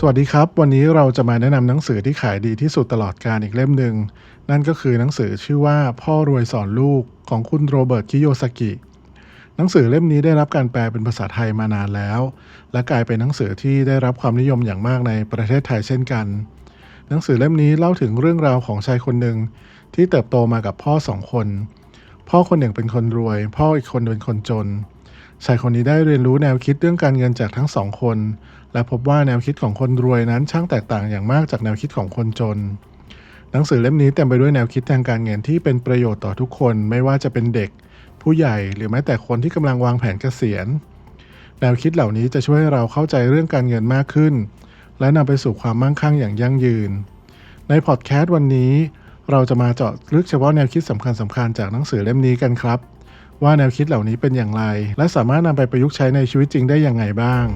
สวัสดีครับ วันนี้เราจะมาแนะนำหนังสือที่ขายดีที่สุดตลอดการอีกเล่มหนึ่ง นั่นก็คือหนังสือชื่อว่าพ่อรวยสอนลูกของคุณโรเบิร์ตคิโยสกิ หนังสือเล่มนี้ได้รับการแปลเป็นภาษาไทยมานานแล้ว และกลายเป็นหนังสือที่ได้รับความนิยมอย่างมากในประเทศไทยเช่นกัน หนังสือเล่มนี้เล่าถึงเรื่องราวของชายคนหนึ่งที่เติบโตมากับพ่อสองคน พ่อคนหนึ่งเป็นคนรวย พ่ออีกคนเป็นคนจนชายคนนี้ได้เรียนรู้แนวคิดเรื่องการเงินจากทั้งสองคน และพบว่าแนวคิดของคนรวยนั้นช่างแตกต่างอย่างมากจากแนวคิดของคนจน หนังสือเล่มนี้เต็มไปด้วยแนวคิดทางการเงินที่เป็นประโยชน์ต่อทุกคน ไม่ว่าจะเป็นเด็ก ผู้ใหญ่หรือแม้แต่คนที่กำลังวางแผนเกษียณ แนวคิดเหล่านี้จะช่วยให้เราเข้าใจเรื่องการเงินมากขึ้น และนำไปสู่ความมั่งคั่งอย่างยั่งยืน ในพอดแคสต์วันนี้ เราจะมาเจาะลึกเฉพาะแนวคิดสำคัญสคัญๆจากหนังสือเล่มนี้กันครับ ว่าแนวคิดเหล่านี้เป็นอย่างไร และสามารถนำไปประยุกต์ใช้ในชีวิตจริงได้อย่างไงบ้าง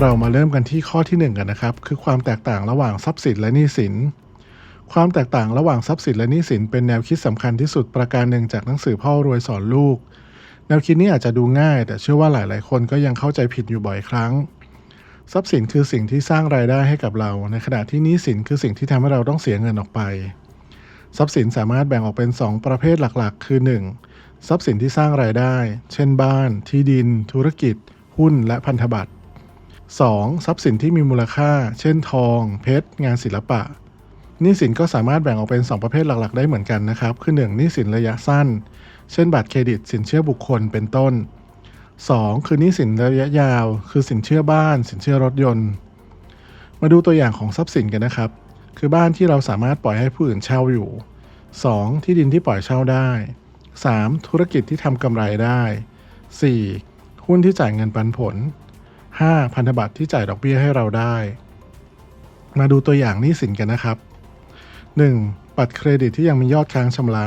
เรามาเริ่มกันที่ข้อที่หนึ่งกันนะครับ คือความแตกต่างระหว่างทรัพย์สินและหนี้สิน ความแตกต่างระหว่างทรัพย์สินและหนี้สินเป็นแนวคิดสำคัญที่สุดประการหนึ่งจากหนังสือพ่อรวยสอนลูก แนวคิดนี้อาจจะดูง่าย แต่เชื่อว่าหลาย ๆ คนก็ยังเข้าใจผิดอยู่บ่อยครั้ง ทรัพย์สินคือสิ่งที่สร้างรายได้ให้กับเรา ในขณะที่หนี้สินคือสิ่งที่ทำให้เราต้องเสียเงินออกไป ทรัพย์สินสามารถแบ่งออกเป็น 2 ประเภทหลัก ๆ คือ 1. ทรัพย์สินที่สร้างรายได้ เช่น บ้าน ที่ดิน ธุรกิจ หุ้น และพันธบัตร 2. ทรัพย์สินที่มีมูลค่า เช่นทอง เพชร งานศิลปะหนี้สินก็สามารถแบ่งออกเป็น 2 ประเภทหลักๆ ได้เหมือนกันนะครับ คือ 1. หนี้สินระยะสั้น เช่น บัตรเครดิต สินเชื่อบุคคล เป็นต้น 2. คือหนี้สินระยะยาว คือสินเชื่อบ้าน สินเชื่อรถยนต์ มาดูตัวอย่างของทรัพย์สินกันนะครับ คือบ้านที่เราสามารถปล่อยให้ผู้อื่นเช่าอยู่ 2. ที่ดินที่ปล่อยเช่าได้ 3. ธุรกิจที่ทำกำไรได้ 4. หุ้นที่จ่ายเงินปันผล 5. พันธบัตรที่จ่ายดอกเบี้ยให้เราได้ มาดูตัวอย่างหนี้สินกันนะครับ 1. บัตรเครดิตที่ยังมียอดค้างชำระ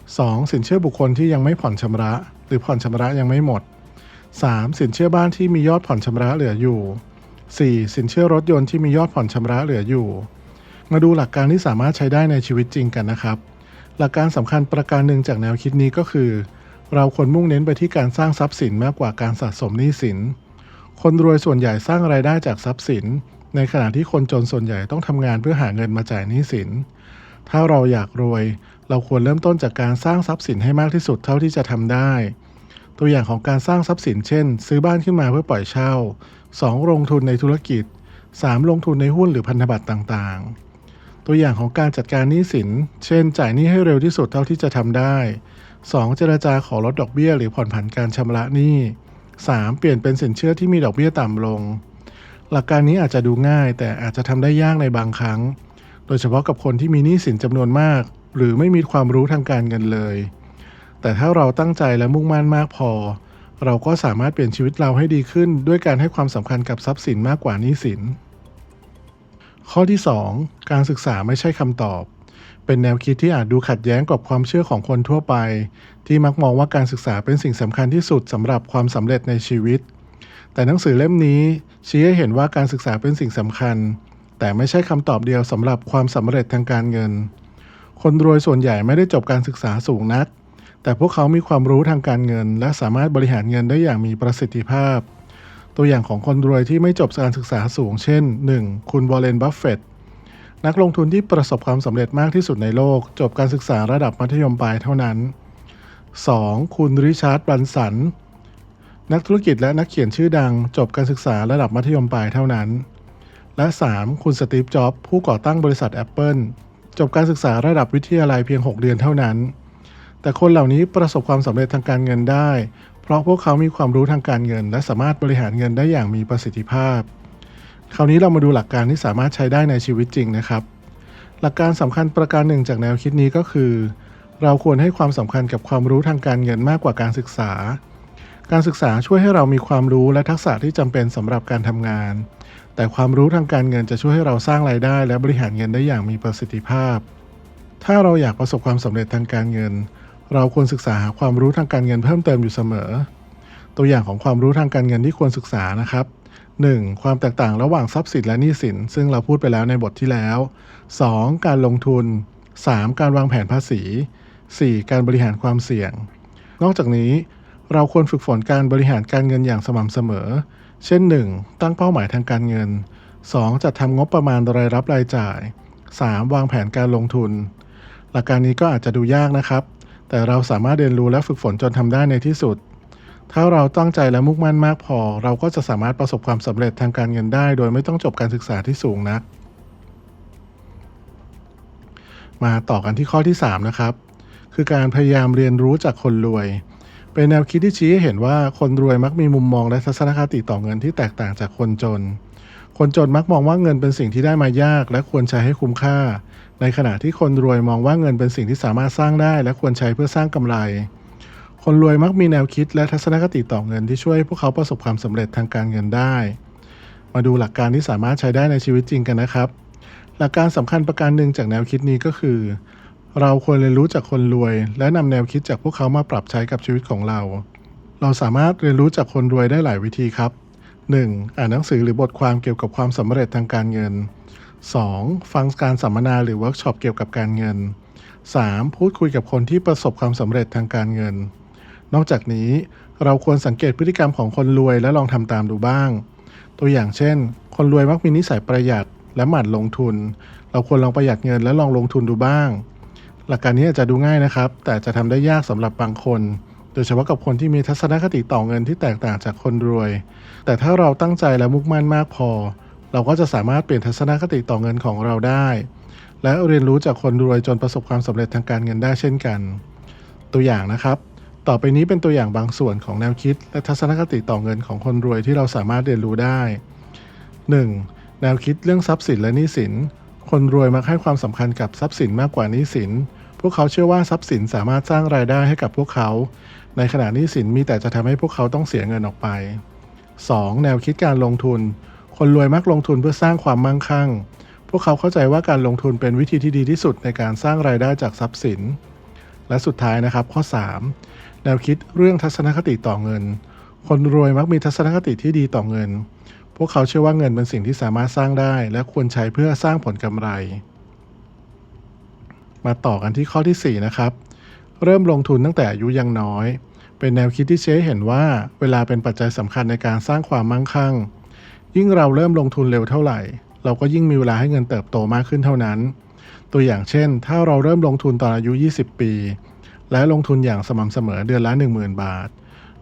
2. สินเชื่อบุคคลที่ยังไม่ผ่อนชำระ หรือผ่อนชำระยังไม่หมด 3. สินเชื่อบ้านที่มียอดผ่อนชำระเหลืออยู่ 4. สินเชื่อรถยนต์ที่มียอดผ่อนชำระเหลืออยู่ มาดูหลักการที่สามารถใช้ได้ในชีวิตจริงกันนะครับ หลักการสำคัญประการหนึ่งจากแนวคิดนี้ก็คือ เราควรมุ่งเน้นไปที่การสร้างทรัพย์สินมากกว่าการสะสมหนี้สิน คนรวยส่วนใหญ่สร้างรายได้จากทรัพย์สิน ในขณะที่คนจนส่วนใหญ่ต้องทำงานเพื่อหาเงินมาจ่ายหนี้สิน ถ้าเราอยากรวย เราควรเริ่มต้นจากการสร้างทรัพย์สินให้มากที่สุดเท่าที่จะทำได้ ตัวอย่างของการสร้างทรัพย์สินเช่น ซื้อบ้านขึ้นมาเพื่อปล่อยเช่า 2. ลงทุนในธุรกิจ 3. ลงทุนในหุ้นหรือพันธบัตรต่างๆ ตัวอย่างของการจัดการหนี้สิน เช่น จ่ายหนี้ให้เร็วที่สุดเท่าที่จะทำได้ 2. เจรจาขอลดดอกเบี้ย หรือผ่อนผันการชำระหนี้ 3. เปลี่ยนเป็นสินเชื่อที่มีดอกเบี้ยต่ำลง หลักการนี้อาจจะดูง่าย แต่อาจจะทำได้ยากในบางครั้ง โดยเฉพาะกับคนที่มีหนี้สินจำนวนมาก หรือไม่มีความรู้ทางการเงินเลย แต่ถ้าเราตั้งใจและมุ่งมั่นมากพอ เราก็สามารถเปลี่ยนชีวิตเราให้ดีขึ้น ด้วยการให้ความสำคัญกับทรัพย์สินมากกว่าหนี้สิน ข้อที่ 2 การศึกษาไม่ใช่คำตอบ เป็นแนวคิดที่อาจดูขัดแย้งกับความเชื่อของคนทั่วไป ที่มักมองว่าการศึกษาเป็นสิ่งสำคัญที่สุดสำหรับความสำเร็จในชีวิต แต่หนังสือเล่มนี้ชี้ให้เห็นว่าการศึกษาเป็นสิ่งสำคัญ แต่ไม่ใช่คำตอบเดียวสำหรับความสำเร็จทางการเงิน คนรวยส่วนใหญ่ไม่ได้จบการศึกษาสูงนัก แต่พวกเขามีความรู้ทางการเงิน และสามารถบริหารเงินได้อย่างมีประสิทธิภาพ ตัวอย่างของคนรวยที่ไม่จบการศึกษาสูง เช่น 1. คุณวอร์เรนบัฟเฟตต์ นักลงทุนที่ประสบความสำเร็จมากที่สุดในโลก จบการศึกษาระดับมัธยมปลายเท่านั้น 2. คุณริชาร์ดบันสัน นักธุรกิจและนักเขียนชื่อดัง จบการศึกษาระดับมัธยมปลายเท่านั้น และ 3. คุณสตีฟ จ็อบส์ผู้ก่อตั้งบริษัท Apple จบการศึกษาระดับวิทยาลัยเพียง 6 เดือนเท่านั้น แต่คนเหล่านี้ประสบความสำเร็จทางการเงินได้ เพราะพวกเขามีความรู้ทางการเงิน และสามารถบริหารเงินได้อย่างมีประสิทธิภาพ คราวนี้เรามาดูหลักการที่สามารถใช้ได้ในชีวิตจริงนะครับ หลักการสำคัญประการหนึ่งจากแนวคิดนี้ก็คือ เราควรให้ความสำคัญกับความรู้ทางการเงินมากกว่าการศึกษา การศึกษาช่วยให้เรามีความรู้และทักษะที่จำเป็นสำหรับการทำงาน แต่ความรู้ทางการเงินจะช่วยให้เราสร้างรายได้ และบริหารเงินได้อย่างมีประสิทธิภาพ ถ้าเราอยากประสบความสำเร็จทางการเงิน เราควรศึกษาหาความรู้ทางการเงินเพิ่มเติมอยู่เสมอ ตัวอย่างของความรู้ทางการเงินที่ควรศึกษานะครับ 1. ความแตกต่างระหว่างทรัพย์สินและหนี้สิน ซึ่งเราพูดไปแล้วในบทที่แล้ว 2. การลงทุน 3. การวางแผนภาษี 4. การบริหารความเสี่ยง นอกจากนี้ เราควรฝึกฝนการบริหารการเงินอย่างสม่ำเสมอ เช่น 1. ตั้งเป้าหมายทางการเงิน 2. จัดทำงบประมาณรายรับรายจ่าย 3. วางแผนการลงทุน หลักการนี้ก็อาจจะดูยากนะครับ แต่เราสามารถเรียนรู้และฝึกฝนจนทำได้ในที่สุด ถ้าเราตั้งใจและมุ่งมั่นมากพอ เราก็จะสามารถประสบความสำเร็จทางการเงินได้ โดยไม่ต้องจบการศึกษาที่สูงนัก มาต่อกันที่ข้อที่ 3 นะครับ คือการพยายามเรียนรู้จากคนรวย เป็นแนวคิดที่ชี้ให้เห็นว่าคนรวยมักมีมุมมองและทัศนคติต่อเงินที่แตกต่างจากคนจน คนจนมักมองว่าเงินเป็นสิ่งที่ได้มายาก และควรใช้ให้คุ้มค่า ในขณะที่คนรวยมองว่าเงินเป็นสิ่งที่สามารถสร้างได้ และควรใช้เพื่อสร้างกำไร คนรวยมักมีแนวคิดและทัศนคติต่อเงินที่ช่วยพวกเขาประสบความสำเร็จทางการเงินได้ มาดูหลักการที่สามารถใช้ได้ในชีวิตจริงกันนะครับ หลักการสำคัญประการหนึ่งจากแนวคิดนี้ก็คือ เราควรเรียนรู้จากคนรวย และนำแนวคิดจากพวกเขามาปรับใช้กับชีวิตของเรา เราสามารถเรียนรู้จากคนรวยได้หลายวิธีครับ 1. อ่านหนังสือหรือบทความเกี่ยวกับความสำเร็จทางการเงิน 2. ฟังการสัมมนาหรือเวิร์กช็อปเกี่ยวกับการเงิน 3. พูดคุยกับคนที่ประสบความสำเร็จทางการเงิน นอกจากนี้เราควรสังเกตพฤติกรรมของคนรวยและลองทำตามดูบ้าง ตัวอย่างเช่น คนรวยมักมีนิสัยประหยัดและหมั่นลงทุน เราควรลองประหยัดเงินและลองลงทุนดูบ้าง หลักการนี้อาจจะดูง่ายนะครับ แต่จะทำได้ยากสำหรับบางคนโดยเฉพาะกับคนที่มีทัศนคติต่อเงินที่แตกต่างจากคนรวย แต่ถ้าเราตั้งใจและมุ่งมั่นมากพอ เราก็จะสามารถเปลี่ยนทัศนคติต่อเงินของเราได้ และเรียนรู้จากคนรวยจนประสบความสำเร็จทางการเงินได้เช่นกัน ตัวอย่างนะครับ ต่อไปนี้เป็นตัวอย่างบางส่วนของแนวคิด และทัศนคติต่อเงินของคนรวยที่เราสามารถเรียนรู้ได้ 1. แนวคิดเรื่องทรัพย์สินและหนี้สิน คนรวยมักให้ความสำคัญกับทรัพย์สินมากกว่าหนี้สิน พวกเขาเชื่อว่าทรัพย์สินสามารถสร้างรายได้ให้กับพวกเขา ในขณะหนี้สินมีแต่จะทำให้พวกเขาต้องเสียเงินออกไป 2. แนวคิดการลงทุน คนรวยมักลงทุนเพื่อสร้างความมั่งคั่ง พวกเขาเข้าใจว่าการลงทุนเป็นวิธีที่ดีที่สุดในการสร้างรายได้จากทรัพย์สิน และสุดท้ายนะครับข้อ 3 แนวคิดเรื่องทัศนคติต่อเงิน คนรวยมักมีทัศนคติที่ดีต่อเงิน พวกเขาเชื่อว่าเงินเป็นสิ่งที่สามารถสร้างได้ และควรใช้เพื่อสร้างผลกำไร มาต่อกันที่ข้อที่ 4 นะครับ เริ่มลงทุนตั้งแต่อายุยังน้อย เป็นแนวคิดที่เช้เห็นว่า เวลาเป็นปัจจัยสำคัญในการสร้างความมั่งคั่ง ยิ่งเราเริ่มลงทุนเร็วเท่าไหร่ เราก็ยิ่งมีเวลาให้เงินเติบโตมากขึ้นเท่านั้น ตัวอย่างเช่น ถ้าเราเริ่มลงทุนตอนอายุ 20 ปี และลงทุนอย่างสม่ำเสมอเดือนละ 10,000 บาท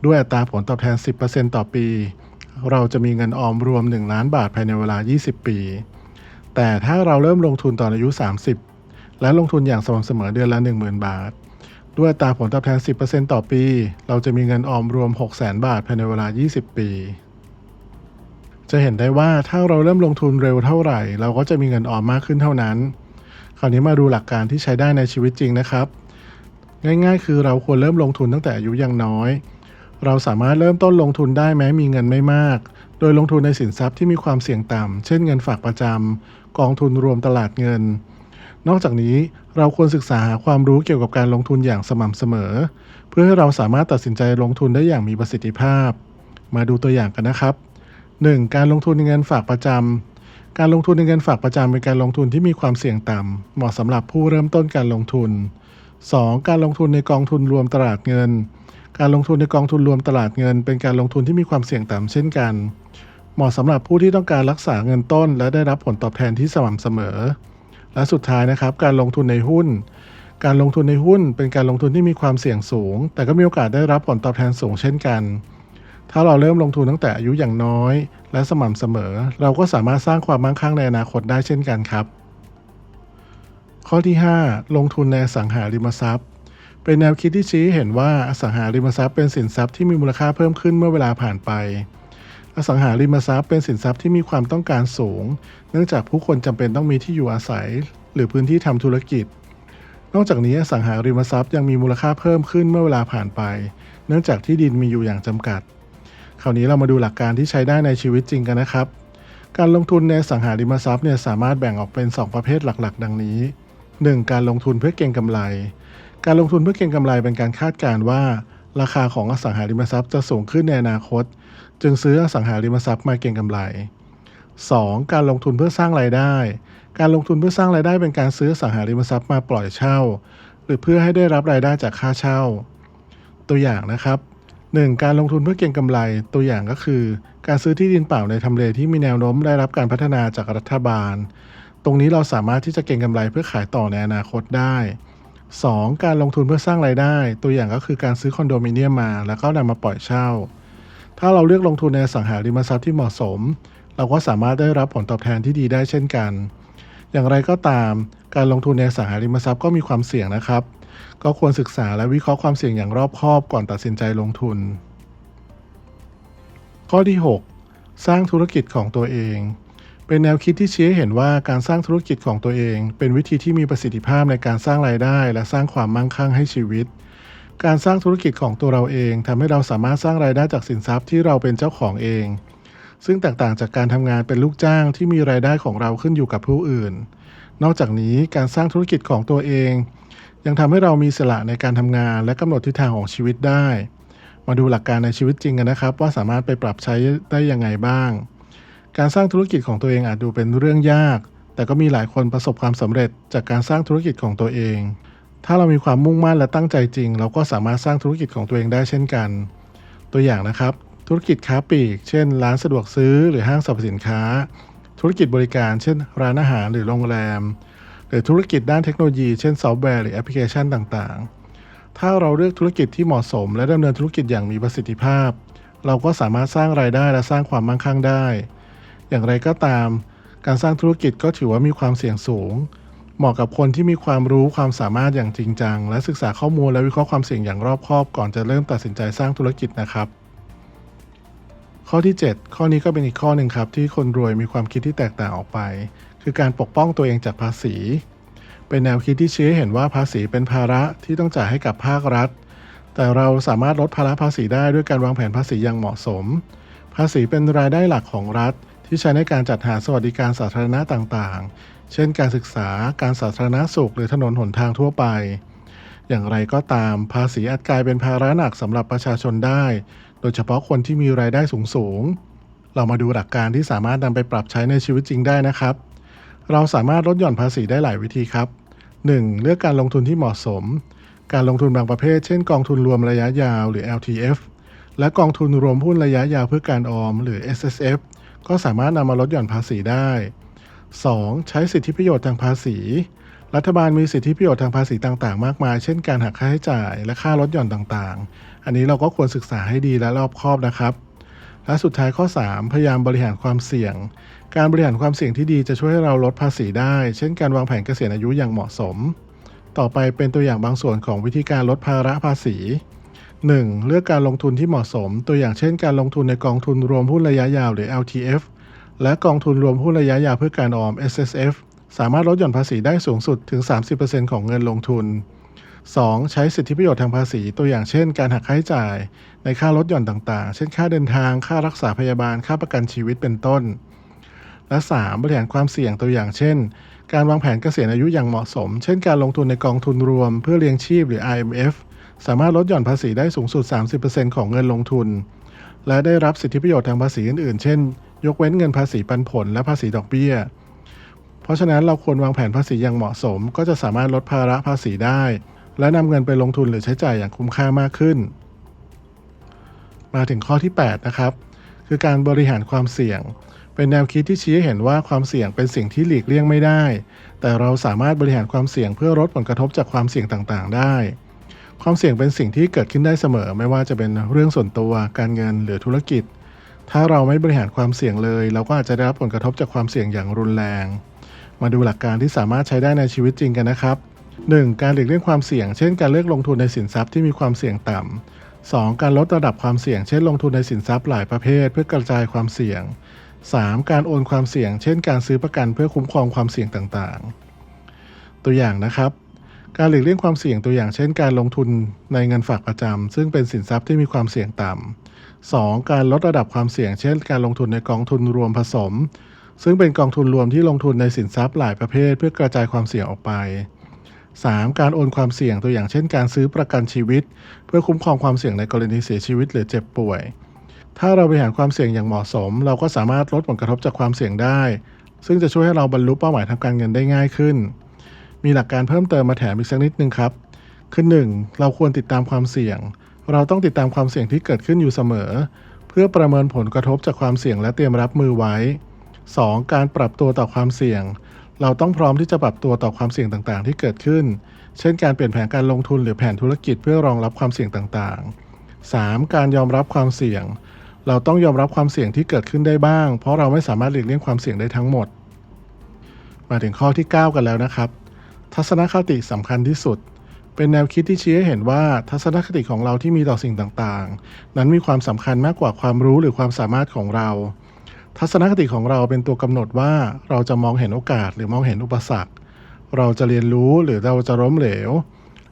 ด้วยอัตราผลตอบแทน 10%ต่อปี เราจะมีเงินออมรวม 1 ล้านบาทภายในเวลา 20 ปี แต่ถ้าเราเริ่มลงทุนตอนอายุ 30 และลงทุนอย่างสม่ำเสมอเดือนละ 10,000 บาท ด้วยอัตราผลตอบแทน 10%ต่อปี เราจะมีเงินออมรวม 600,000 บาทภายในเวลา 20 ปีจะเห็นได้ว่าถ้าเราเริ่มลงทุนเร็วเท่าไหร่ เราก็จะมีเงินออมมากขึ้นเท่านั้น คราวนี้มาดูหลักการที่ใช้ได้ในชีวิตจริงนะครับ ง่าย ๆ คือเราควรเริ่มลงทุนตั้งแต่อายุยังน้อย เราสามารถเริ่มต้นลงทุนได้แม้มีเงินไม่มาก โดยลงทุนในสินทรัพย์ที่มีความเสี่ยงต่ำ เช่นเงินฝากประจำ กองทุนรวมตลาดเงิน นอกจากนี้เราควรศึกษาหาความรู้เกี่ยวกับการลงทุนอย่างสม่ำเสมอ เพื่อให้เราสามารถตัดสินใจลงทุนได้อย่างมีประสิทธิภาพ มาดูตัวอย่างกันนะครับ 1. การลงทุนในเงินฝากประจำการลงทุนในเงินฝากประจำเป็นการลงทุนที่มีความเสี่ยงต่ำ เหมาะสำหรับผู้เริ่มต้นการลงทุน 2. การลงทุนในกองทุนรวมตลาดเงิน การลงทุนในกองทุนรวมตลาดเงิน เป็นการลงทุนที่มีความเสี่ยงต่ำเช่นกัน เหมาะสำหรับผู้ที่ต้องการรักษาเงินต้น และได้รับผลตอบแทนที่สม่ำเสมอ และสุดท้ายนะครับ การลงทุนในหุ้น การลงทุนในหุ้น เป็นการลงทุนที่มีความเสี่ยงสูง แต่ก็มีโอกาสได้รับผลตอบแทนสูงเช่นกัน ถ้าเราเริ่มลงทุนตั้งแต่อายุอย่างน้อย และสม่ำเสมอ เราก็สามารถสร้างความมั่งคั่งในอนาคตได้เช่นกันครับ ข้อที่ 5 ลงทุนในสังหาริมทรัพย์ เป็นแนวคิดที่ชี้เห็นว่าอสังหาริมทรัพย์เป็นสินทรัพย์ที่มีมูลค่าเพิ่มขึ้นเมื่อเวลาผ่านไป อสังหาริมทรัพย์เป็นสินทรัพย์ที่มีความต้องการสูง เนื่องจากผู้คนจำเป็นต้องมีที่อยู่อาศัย หรือพื้นที่ทำธุรกิจ นอกจากนี้อสังหาริมทรัพย์ยังมีมูลค่าเพิ่มขึ้นเมื่อเวลาผ่านไป เนื่องจากที่ดินมีอยู่อย่างจำกัด คราวนี้เรามาดูหลักการที่ใช้ได้ในชีวิตจริงกันนะครับ การลงทุนในสังหาริมทรัพย์เนี่ยสามารถแบ่งออกเป็น 2 ประเภทหลัก ๆ ดังนี้ 1. การลงทุนเพื่อเก็งกำไร การลงทุนเพื่อเก็งกำไรเป็นการคาดการณ์ว่า ราคาของอสังหาริมทรัพย์จะสูงขึ้นในอนาคต จึงซื้ออสังหาริมทรัพย์มาเก็งกำไร 2. การลงทุนเพื่อสร้างรายได้ การลงทุนเพื่อสร้างรายได้เป็นการซื้ออสังหาริมทรัพย์มาปล่อยเช่า หรือเพื่อให้ได้รับรายได้จากค่าเช่า ตัวอย่างนะครับ 1. การลงทุนเพื่อเก็งกำไร ตัวอย่างก็คือ การซื้อที่ดินเปล่าในทำเลที่มีแนวโน้มได้รับการพัฒนาจากรัฐบาล ตรงนี้เราสามารถที่จะเก็งกำไรเพื่อขายต่อในอนาคตได้ 2. การลงทุนเพื่อสร้างรายได้ ตัวอย่างก็คือการซื้อคอนโดมิเนียมมา แล้วก็นำมาปล่อยเช่า ถ้าเราเลือกลงทุนในสังหาริมทรัพย์ที่เหมาะสม เราก็สามารถได้รับผลตอบแทนที่ดีได้เช่นกัน อย่างไรก็ตาม การลงทุนในสังหาริมทรัพย์ก็มีความเสี่ยงนะครับ ก็ควรศึกษาและวิเคราะห์ความเสี่ยงอย่างรอบคอบก่อนตัดสินใจลงทุน ข้อที่ 6 สร้างธุรกิจของตัวเอง เป็นแนวคิดที่ชี้ให้เห็นว่าการสร้างธุรกิจของตัวเอง เป็นวิธีที่มีประสิทธิภาพในการสร้างรายได้ และสร้างความมั่งคั่งให้ชีวิต การสร้างธุรกิจของตัวเราเองทำให้เราสามารถสร้างรายได้จากสินทรัพย์ที่เราเป็นเจ้าของเอง ซึ่งแตกต่างจากการทำงานเป็นลูกจ้างที่มีรายได้ของเราขึ้นอยู่กับผู้อื่น นอกจากนี้การสร้างธุรกิจของตัวเอง ยังทำให้เรามีสละในการทำงาน และกำหนดทิศทางของชีวิตได้ มาดูหลักการในชีวิตจริงกันนะครับ ว่าสามารถไปปรับใช้ได้ยังไงบ้าง การสร้างธุรกิจของตัวเองอาจดูเป็นเรื่องยาก แต่ก็มีหลายคนประสบความสำเร็จจากการสร้างธุรกิจของตัวเอง ถ้าเรามีความมุ่งมั่นและตั้งใจจริง เราก็สามารถสร้างธุรกิจของตัวเองได้เช่นกัน ตัวอย่างนะครับ ธุรกิจค้าปลีก เช่น ร้านสะดวกซื้อหรือห้างสรรพสินค้า ธุรกิจบริการ เช่น ร้านอาหารหรือโรงแรม หรือธุรกิจด้านเทคโนโลยี เช่นซอฟต์แวร์หรือแอปพลิเคชันต่างๆ ถ้าเราเลือกธุรกิจที่เหมาะสม และดำเนินธุรกิจอย่างมีประสิทธิภาพ เราก็สามารถสร้างรายได้และสร้างความมั่งคั่งได้ อย่างไรก็ตาม การสร้างธุรกิจก็ถือว่ามีความเสี่ยงสูง เหมาะกับคนที่มีความรู้ความสามารถอย่างจริงจัง และศึกษาข้อมูลและวิเคราะห์ความเสี่ยงอย่างรอบคอบ ก่อนจะเริ่มตัดสินใจสร้างธุรกิจนะครับ ข้อที่ 7 ข้อนี้ก็เป็นอีกข้อหนึ่งครับ ที่คนรวยมีความคิดที่แตกต่างออกไป คือการปกป้องตัวเองจากภาษี เป็นแนวคิดที่ชี้ให้เห็นว่าภาษีเป็นภาระที่ต้องจ่ายให้กับภาครัฐ แต่เราสามารถลดภาระภาษีได้ด้วยการวางแผนภาษีอย่างเหมาะสม ภาษีเป็นรายได้หลักของรัฐ ที่ใช้ในการจัดหาสวัสดิการสาธารณะต่างๆ เช่น การศึกษา การสาธารณสุข หรือถนนหนทางทั่วไป อย่างไรก็ตาม ภาษีอาจกลายเป็นภาระหนักสำหรับประชาชนได้ โดยเฉพาะคนที่มีรายได้สูงๆ เรามาดูหลักการที่สามารถนำไปปรับใช้ในชีวิตจริงได้นะครับ เราสามารถลดหย่อนภาษีได้หลายวิธีครับ 1. เลือกการลงทุนที่เหมาะสม การลงทุนบางประเภท เช่น กองทุนรวมระยะยาวหรือ LTF และกองทุนรวมหุ้นระยะยาวเพื่อการออมหรือ SSF ก็สามารถนำมาลดหย่อนภาษีได้ 2. ใช้สิทธิประโยชน์ทางภาษี รัฐบาลมีสิทธิประโยชน์ทางภาษีต่างๆ มากมาย เช่นการหักค่าใช้จ่ายและค่าลดหย่อนต่างๆ อันนี้เราก็ควรศึกษาให้ดีและรอบคอบนะครับ และสุดท้ายข้อ 3 พยายามบริหารความเสี่ยง การบริหารความเสี่ยงที่ดีจะช่วยให้เราลดภาษีได้ เช่นการวางแผนเกษียณอายุอย่างเหมาะสม ต่อไปเป็นตัวอย่างบางส่วนของวิธีการลดภาระภาษี 1. เลือกการลงทุนที่เหมาะสม ตัวอย่างเช่น การลงทุนในกองทุนรวมหุ้นระยะยาวหรือ LTF และกองทุนรวมหุ้นระยะยาวเพื่อการออม SSF สามารถลดหย่อนภาษีได้สูงสุดถึง 30%ของเงินลงทุน 2. ใช้สิทธิประโยชน์ทางภาษี ตัวอย่างเช่น การหักค่าใช้จ่ายในค่าลดหย่อนต่างๆ เช่น ค่าเดินทาง ค่ารักษาพยาบาล ค่าประกันชีวิตเป็นต้น และ 3. บริหารความเสี่ยงตัวอย่างเช่น การวางแผนเกษียณอายุอย่างเหมาะสม เช่น การลงทุนในกองทุนรวมเพื่อเลี้ยงชีพหรือ IMF สามารถลดหย่อนภาษีได้สูงสุด 30%ของเงินลงทุน และได้รับสิทธิประโยชน์ทางภาษีอื่นๆ เช่น ยกเว้นเงินภาษีปันผลและภาษีดอกเบี้ย เพราะฉะนั้นเราควรวางแผนภาษีอย่างเหมาะสม ก็จะสามารถลดภาระภาษีได้ และนำเงินไปลงทุนหรือใช้จ่ายอย่างคุ้มค่ามากขึ้น มาถึงข้อที่ 8 นะครับ คือการบริหารความเสี่ยงเป็นแนวคิดที่ชี้ให้เห็นว่าความเสี่ยงเป็นสิ่งที่หลีกเลี่ยงไม่ได้ แต่เราสามารถบริหารความเสี่ยงเพื่อลดผลกระทบจากความเสี่ยงต่างๆ ได้ ความเสี่ยงเป็นสิ่งที่เกิดขึ้นได้เสมอ ไม่ว่าจะเป็นเรื่องส่วนตัวการเงินหรือธุรกิจ ถ้าเราไม่บริหารความเสี่ยงเลย เราก็อาจจะได้รับผลกระทบจากความเสี่ยงอย่างรุนแรง มาดูหลักการที่สามารถใช้ได้ในชีวิตจริงกันนะครับ 1. การหลีกเลี่ยงความเสี่ยง เช่น การเลือกลงทุนในสินทรัพย์ที่มีความเสี่ยงต่ำ 2. การลดระดับความเสี่ยง เช่นลงทุนในสินทรัพย์หลายประเภท เพื่อกระจายความเสี่ยง 3. การโอนความเสี่ยง เช่น การซื้อประกันเพื่อคุ้มครองความเสี่ยงต่างๆ ตัวอย่างนะครับ การหลีกเลี่ยงความเสี่ยงตัวอย่างเช่น การลงทุนในเงินฝากประจำซึ่งเป็นสินทรัพย์ที่มีความเสี่ยงต่ำ 2. การลดระดับความเสี่ยง เช่น การลงทุนในกองทุนรวมผสม ซึ่งเป็นกองทุนรวมที่ลงทุนในสินทรัพย์หลายประเภท เพื่อกระจายความเสี่ยงออกไป 3. การโอนความเสี่ยงตัวอย่างเช่น การซื้อประกันชีวิต เพื่อคุ้มครองความเสี่ยงในกรณีเสียชีวิตหรือเจ็บป่วย ถ้าเราบริหารความเสี่ยงอย่างเหมาะสม เราก็สามารถลดผลกระทบจากความเสี่ยงได้ ซึ่งจะช่วยให้เราบรรลุเป้าหมายทางการเงินได้ง่ายขึ้น มีหลักการเพิ่มเติมมาแถมอีกสักนิดนึงครับคือ 1. เราควรติดตามความเสี่ยง เราต้องติดตามความเสี่ยงที่เกิดขึ้นอยู่เสมอ เพื่อประเมินผลกระทบจากความเสี่ยงและเตรียมรับมือไว้ 2. การปรับตัวต่อความเสี่ยง เราต้องพร้อมที่จะปรับตัวต่อความเสี่ยงต่างๆ ที่เกิดขึ้น เช่น การเปลี่ยนแผนการลงทุนหรือแผนธุรกิจเพื่อรองรับความเสี่ยงต่างๆ 3. การยอมรับความเสี่ยง เราต้องยอมรับความเสี่ยงที่เกิดขึ้นได้บ้าง เพราะเราไม่สามารถหลีกเลี่ยงความเสี่ยงได้ทั้งหมด มาถึงข้อที่ 9 กันแล้วนะครับ ทัศนคติสำคัญที่สุด เป็นแนวคิดที่ชี้ให้เห็นว่าทัศนคติของเราที่มีต่อสิ่งต่างๆ นั้นมีความสำคัญมากกว่าความรู้หรือความสามารถของเรา ทัศนคติของเราเป็นตัวกำหนดว่าเราจะมองเห็นโอกาสหรือมองเห็นอุปสรรค เราจะเรียนรู้หรือเราจะล้มเหลว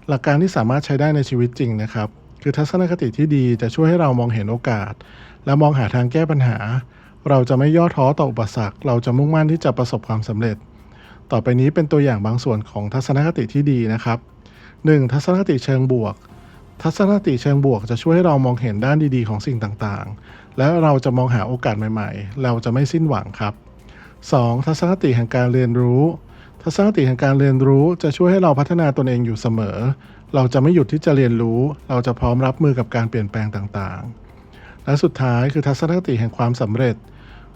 หลักการที่สามารถใช้ได้ในชีวิตจริงนะครับ คือทัศนคติที่ดีจะช่วยให้เรามองเห็นโอกาส และมองหาทางแก้ปัญหา เราจะไม่ย่อท้อต่ออุปสรรค เราจะมุ่งมั่นที่จะประสบความสำเร็จ ต่อไปนี้เป็นตัวอย่างบางส่วนของทัศนคติที่ดีนะครับ 1. ทัศนคติเชิงบวก ทัศนคติเชิงบวกจะช่วยให้เรามองเห็นด้านดีๆของสิ่งต่างๆ และเราจะมองหาโอกาสใหม่ๆ เราจะไม่สิ้นหวังครับ 2. ทัศนคติแห่งการเรียนรู้ ทัศนคติแห่งการเรียนรู้จะช่วยให้เราพัฒนาตนเองอยู่เสมอ เราจะไม่หยุดที่จะเรียนรู้ เราจะพร้อมรับมือกับการเปลี่ยนแปลงต่างๆ และสุดท้ายคือทัศนคติแห่งความสำเร็จ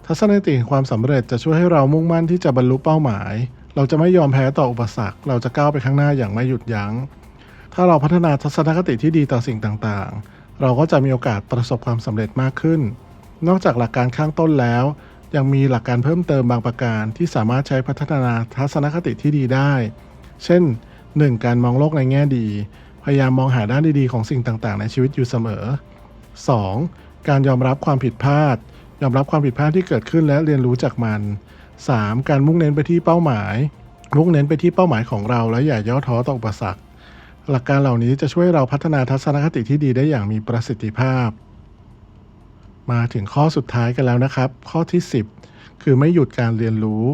ทัศนคติแห่งความสำเร็จจะช่วยให้เรามุ่งมั่นที่จะบรรลุเป้าหมาย เราจะไม่ยอมแพ้ต่ออุปสรรค เราจะก้าวไปข้างหน้าอย่างไม่หยุดยัง้ง ถ้าเราพัฒนาทัศนคติที่ดีต่อสิ่งต่างๆ เราก็จะมีโอกาสประสบความสำเร็จมากขึ้น นอกจากหลักการข้างต้นแล้ว ยังมีหลักการเพิ่มเติมบางประการที่สามารถใช้พัฒนาทัศนคติที่ดีได้ เช่น 1. การมองโลกในแง่ดี พยายามมองหาด้านดีๆของสิ่งต่างๆ ในชีวิตอยู่เสมอ 2. การยอมรับความผิดพลาด ยอมรับความผิดพลาดที่เกิดขึ้นและเรียนรู้จากมัน 3. การมุ่งเน้นไปที่เป้าหมาย มุ่งเน้นไปที่เป้าหมายของเรา และอย่าย่อท้อต่ออุปสรรค หลักการเหล่านี้จะช่วยเราพัฒนาทัศนคติที่ดีได้อย่างมีประสิทธิภาพ มาถึงข้อสุดท้ายกันแล้วนะครับ ข้อที่ 10 คือไม่หยุดการเรียนรู้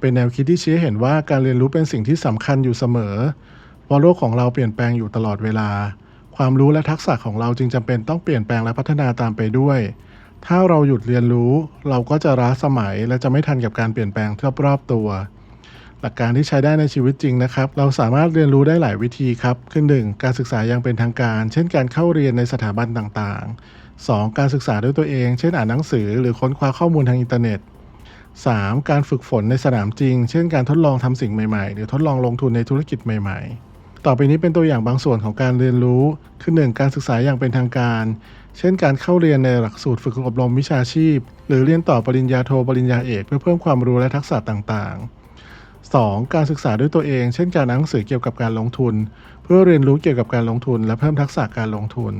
เป็นแนวคิดที่ชี้ให้เห็นว่าการเรียนรู้เป็นสิ่งที่สำคัญอยู่เสมอเพราะโลกของเราเปลี่ยนแปลงอยู่ตลอดเวลา ความรู้และทักษะของเราจึงจำเป็นต้องเปลี่ยนแปลงและพัฒนาตามไปด้วย ถ้าเราหยุดเรียนรู้ เราก็จะล้าสมัยและจะไม่ทันกับการเปลี่ยนแปลงรอบๆตัว หลักการที่ใช้ได้ในชีวิตจริงนะครับ เราสามารถเรียนรู้ได้หลายวิธีครับคือหนึ่งการศึกษาอย่างเป็นทางการ เช่นการเข้าเรียนในสถาบันต่างๆ 2. การศึกษาด้วยตัวเอง เช่นอ่านหนังสือ หรือค้นคว้าข้อมูลทางอินเทอร์เน็ต 3. การฝึกฝนในสนามจริง เช่นการทดลองทำสิ่งใหม่ๆ หรือทดลองลงทุนในธุรกิจใหม่ ๆ ต่อไปนี้เป็นตัวอย่างบางส่วนของการเรียนรู้ คือ 1. การศึกษาอย่างเป็นทางการ เช่น การเข้าเรียนในหลักสูตรฝึกอบรมวิชาชีพ หรือเรียนต่อปริญญาโทปริญญาเอกเพื่อเพิ่มความรู้และทักษะต่างๆ 2. การศึกษาด้วยตัวเอง เช่น การอ่านหนังสือเกี่ยวกับการลงทุน เพื่อเรียนรู้เกี่ยวกับการลงทุน และเพิ่มทักษะการลงทุน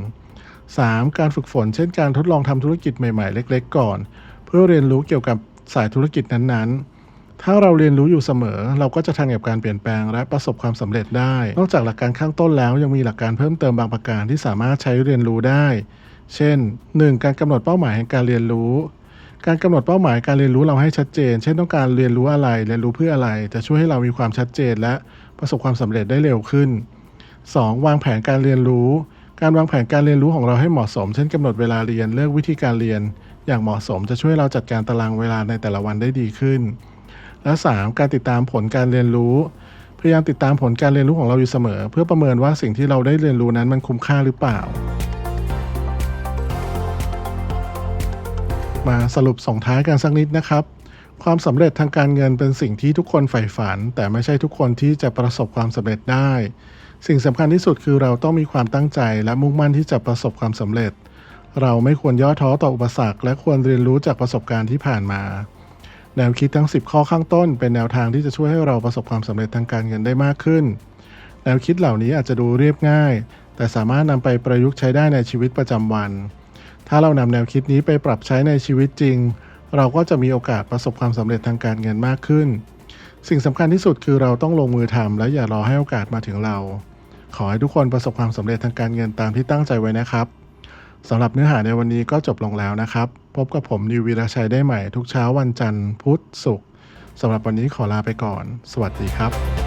3. การฝึกฝน เช่น การทดลองทำธุรกิจใหม่ๆ เล็ก ๆ ก่อน เพื่อเรียนรู้เกี่ยวกับสายธุรกิจนั้นๆ ถ้าเราเรียนรู้อยู่เสมอ เราก็จะทันกับการเปลี่ยนแปลงและประสบความสำเร็จได้ นอกจากหลักการข้างต้นแล้วยังมีหลักการเพิ่มเติมบางประการที่สามารถใช้เรียนรู้ได้ เช่น 1. การกำหนดเป้าหมายแห่งการเรียนรู้ การกำหนดเป้าหมายการเรียนรู้เราให้ชัดเจน เช่นต้องการเรียนรู้อะไรเรียนรู้เพื่ออะไร จะช่วยให้เรามีความชัดเจนและประสบความสำเร็จได้เร็วขึ้น 2. วางแผนการเรียนรู้ การวางแผนการเรียนรู้ของเราให้เหมาะสม เช่นกำหนดเวลาเรียนเลือกวิธีการเรียน อย่างเหมาะสมจะช่วยเราจัดการตารางเวลาในแต่ละวันได้ดีขึ้น และ 3. การติดตามผลการเรียนรู้ พยายามติดตามผลการเรียนรู้ของเราอยู่เสมอ เพื่อประเมินว่าสิ่งที่เราได้เรียนรู้นั้นมันคุ้มค่าหรือเปล่า มาสรุปส่งท้ายกันสักนิดนะครับ ความสำเร็จทางการเงินเป็นสิ่งที่ทุกคนใฝ่ฝัน แต่ไม่ใช่ทุกคนที่จะประสบความสำเร็จได้ สิ่งสำคัญที่สุดคือเราต้องมีความตั้งใจและมุ่งมั่นที่จะประสบความสำเร็จ เราไม่ควรย่อท้อต่ออุปสรรค และควรเรียนรู้จากประสบการณ์ที่ผ่านมา แนวคิดทั้ง 10 ข้อข้างต้น เป็นแนวทางที่จะช่วยให้เราประสบความสำเร็จทางการเงินได้มากขึ้น แนวคิดเหล่านี้อาจจะดูเรียบง่าย แต่สามารถนำไปประยุกต์ใช้ได้ในชีวิตประจำวัน ถ้าเรานำแนวคิดนี้ไปปรับใช้ในชีวิตจริง เราก็จะมีโอกาสประสบความสำเร็จทางการเงินมากขึ้น สิ่งสำคัญที่สุดคือเราต้องลงมือทำและอย่ารอให้โอกาสมาถึงเรา ขอให้ทุกคนประสบความสำเร็จทางการเงินตามที่ตั้งใจไว้นะครับสำหรับเนื้อหาในวันนี้ก็จบลงแล้วนะครับ พบกับผมนิววีรชัยได้ใหม่ทุกเช้าวันจันทร์พุธศุกร์สำหรับวันนี้ขอลาไปก่อน สวัสดีครับ